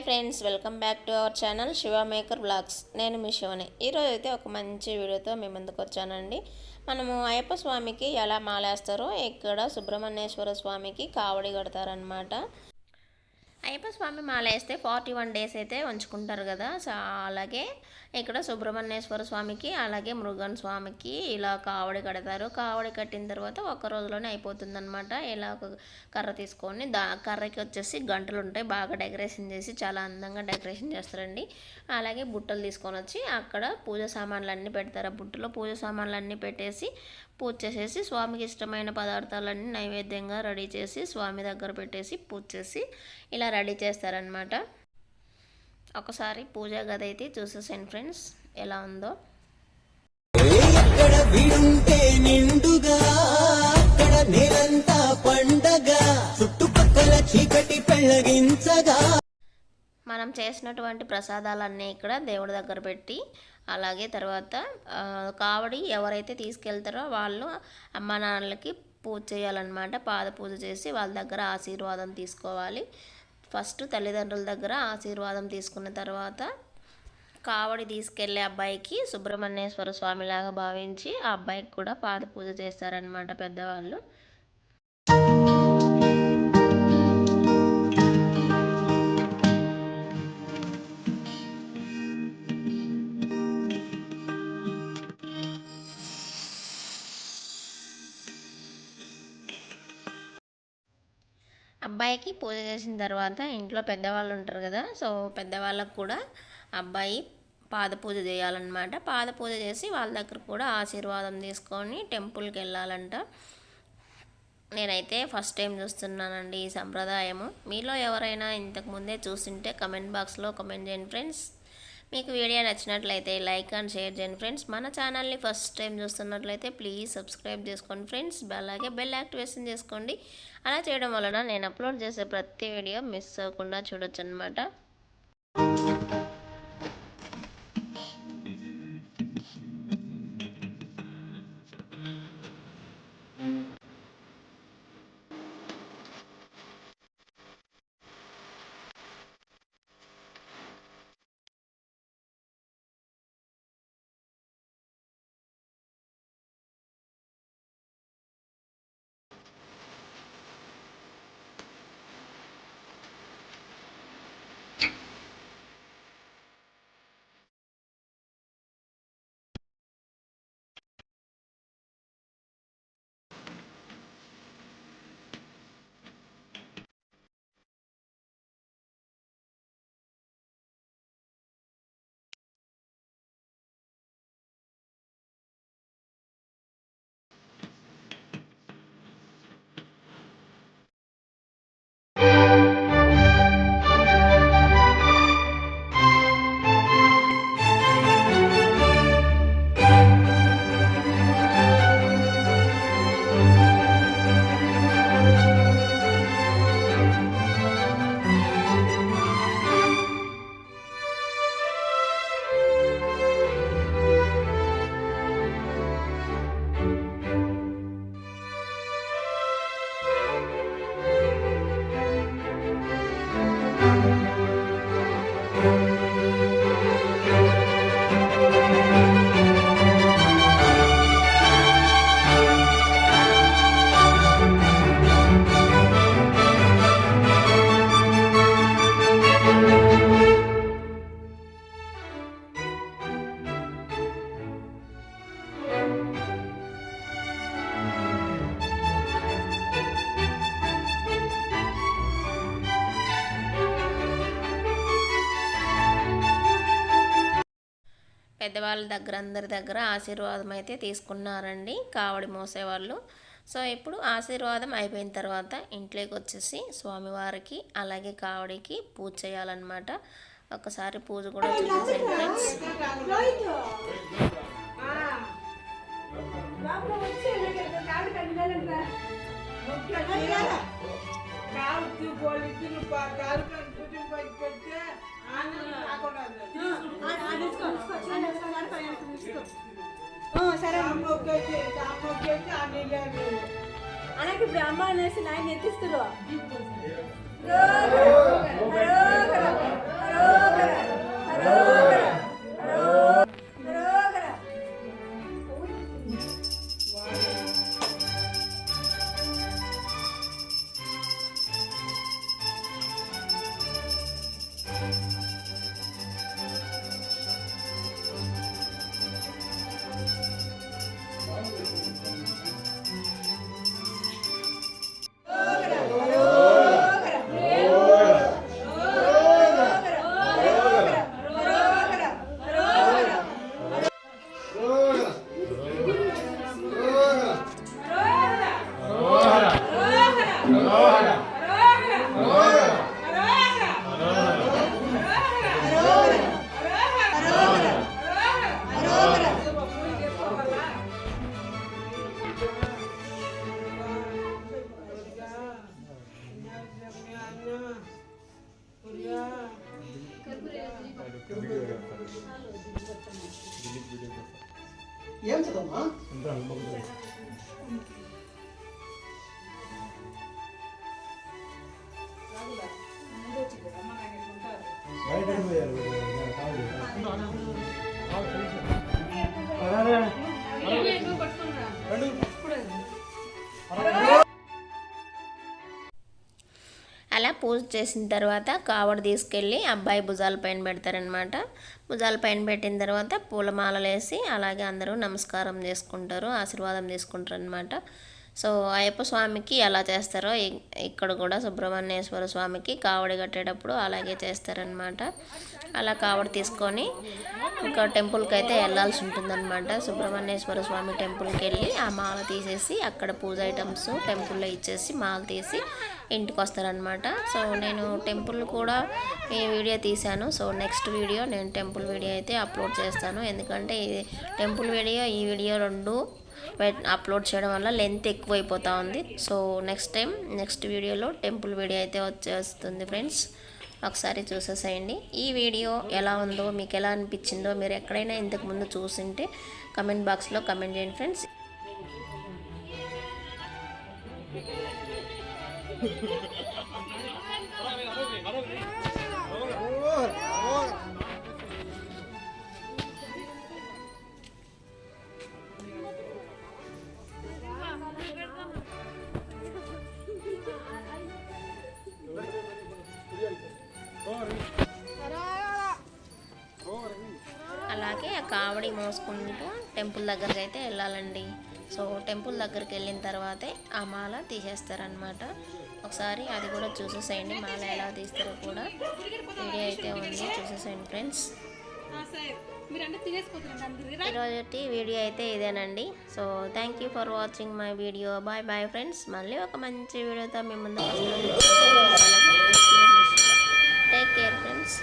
Hi friends welcome back to our channel Shiva maker blogs నేను మీ శివని. ఈరోజు అయితే ఒక మంచి వీడియోతో మీ ముందుకు వచ్చానండి. మనము అయ్యప్ప స్వామికి ఎలా మాలేస్తారో ఇక్కడ సుబ్రహ్మణ్యేశ్వర స్వామికి కావడి కడతారనమాట అయ్యప్ప స్వామి మాల వేస్తే ఫార్టీ వన్ డేస్ అయితే ఉంచుకుంటారు కదా. సో అలాగే ఇక్కడ సుబ్రహ్మణ్యేశ్వర స్వామికి అలాగే మృగన్ స్వామికి ఇలా కావడి కడతారు. కావడి కట్టిన తర్వాత ఒక రోజులోనే అయిపోతుందనమాట ఇలా ఒక కర్ర తీసుకొని దా కర్రకి వచ్చేసి గంటలు ఉంటాయి. బాగా డెకరేషన్ చేసి చాలా అందంగా డెకరేషన్ చేస్తారండి. అలాగే బుట్టలు తీసుకొని వచ్చి అక్కడ పూజ సామాన్లు అన్నీ పెడతారు. ఆ బుట్టలో పూజ సామాన్లు అన్నీ పెట్టేసి పూజ చేసేసి స్వామికి ఇష్టమైన పదార్థాలన్నీ నైవేద్యంగా రెడీ చేసి స్వామి దగ్గర పెట్టేసి పూజ చేసి ఇలా రెడీ చేస్తారనమాట ఒకసారి పూజా గది అయితే చూసేసాను ఫ్రెండ్స్ ఎలా ఉందో. ఎక్కడ విడుంటే నిండుగా అక్కడ నేలంతా పండగ చుట్టుపక్కల చీకటి పెళ్ళగించగా. మనం చేసినటువంటి ప్రసాదాలన్నీ ఇక్కడ దేవుడి దగ్గర పెట్టి అలాగే తర్వాత కావడి ఎవరైతే తీసుకెళ్తారో వాళ్ళు అమ్మ నాన్నలకి పూజ చేయాలన్నమాట. పాద పూజ చేసి వాళ్ళ దగ్గర ఆశీర్వాదం తీసుకోవాలి. ఫస్ట్ తల్లిదండ్రుల దగ్గర ఆశీర్వాదం తీసుకున్న తర్వాత కావడి తీసుకెళ్ళే అబ్బాయికి సుబ్రహ్మణ్యేశ్వర స్వామిలాగా భావించి ఆ అబ్బాయికి కూడా పాద పూజ చేస్తారనమాట పెద్దవాళ్ళు. అబ్బాయికి పూజ చేసిన తర్వాత ఇంట్లో పెద్దవాళ్ళు ఉంటారు కదా సో పెద్దవాళ్ళకు కూడా అబ్బాయి పాద పూజ చేయాలన్నమాట. పాద పూజ చేసి వాళ్ళ దగ్గర కూడా ఆశీర్వాదం తీసుకొని టెంపుల్కి వెళ్ళాలంట. నేనైతే ఫస్ట్ టైం చూస్తున్నానండి ఈ సంప్రదాయము. మీలో ఎవరైనా ఇంతకు ముందే చూస్తుంటే కమెంట్ బాక్స్లో కమెంట్ చేయండి ఫ్రెండ్స్. మీకు వీడియో నచ్చినట్లయితే లైక్ అండ్ షేర్ చేయండి ఫ్రెండ్స్. మన ఛానల్ని ఫస్ట్ టైం చూస్తున్నట్లయితే ప్లీజ్ సబ్స్క్రైబ్ చేసుకోండి ఫ్రెండ్స్. అలాగే బెల్ యాక్టివేషన్ చేసుకోండి. అలా చేయడం వలన నేను అప్లోడ్ చేసే ప్రతి వీడియో మిస్ అవ్వకుండా చూడొచ్చు అనమాట పెద్దవాళ్ళ దగ్గర అందరి దగ్గర ఆశీర్వాదం అయితే తీసుకున్నారండి కావడి మోసేవాళ్ళు. సో ఇప్పుడు ఆశీర్వాదం అయిపోయిన తర్వాత ఇంట్లోకి వచ్చేసి స్వామివారికి అలాగే కావడికి పూజ చేయాలన్నమాట. ఒకసారి పూజ కూడా చూసేసాను ఫ్రెండ్స్. అనకి అమ్మ అనేసి నాయన ఎత్తిస్తారు ఏం అలా పూజ చేసిన తర్వాత కావడ తీసుకెళ్ళి అబ్బాయి భుజాల పైన పెడతారనమాట భుజాల పైన పెట్టిన తర్వాత పూలమాలలు వేసి అలాగే అందరూ నమస్కారం చేసుకుంటారు ఆశీర్వాదం తీసుకుంటారు అనమాట సో అయ్యప్ప స్వామికి ఎలా చేస్తారో ఇక్కడ కూడా సుబ్రహ్మణ్యేశ్వర స్వామికి కావడి కట్టేటప్పుడు అలాగే చేస్తారనమాట అలా కావడి తీసుకొని ఒక టెంపుల్కి అయితే వెళ్ళాల్సి ఉంటుందన్నమాట. సుబ్రహ్మణ్యేశ్వర స్వామి టెంపుల్కి వెళ్ళి ఆ మాల తీసేసి అక్కడ పూజ ఐటమ్స్ టెంపుల్లో ఇచ్చేసి మాల తీసి ఇంటికి వస్తారనమాట సో నేను టెంపుల్ కూడా ఈ వీడియో తీశాను. సో నెక్స్ట్ వీడియో నేను టెంపుల్ వీడియో అయితే అప్లోడ్ చేస్తాను. ఎందుకంటే ఇది టెంపుల్ వీడియో ఈ వీడియో రెండు అప్లోడ్ చేయడం వల్ల లెంత్ ఎక్కువైపోతూ ఉంది. సో నెక్స్ట్ టైం నెక్స్ట్ వీడియోలో టెంపుల్ వీడియో అయితే వచ్చేస్తుంది ఫ్రెండ్స్ ఒకసారి చూసేసేయండి. ఈ వీడియో ఎలా ఉందో మీకు ఎలా అనిపించిందో మీరు ఎక్కడైనా ఇంతకు ముందు చూసింటే కమెంట్ బాక్స్లో కమెంట్ చేయండి ఫ్రెండ్స్ అలాగే ఆ కావడి మోసుకుంటూ టెంపుల్ దగ్గరికి అయితే వెళ్ళాలండి. సో టెంపుల్ దగ్గరికి వెళ్ళిన తర్వాతే ఆ మాల తీసేస్తారనమాట ఒకసారి అది కూడా చూసేసేయండి. మాల ఎలా తీస్తారో కూడా వీడియో అయితే ఉంది. చూసేసేయండి ఫ్రెండ్స్. ఈరోజు వీడియో అయితే ఇదేనండి. So thank you for watching my video bye bye friends మళ్ళీ ఒక మంచి వీడియోతో మీ ముందు టేక్ కేర్ ఫ్రెండ్స్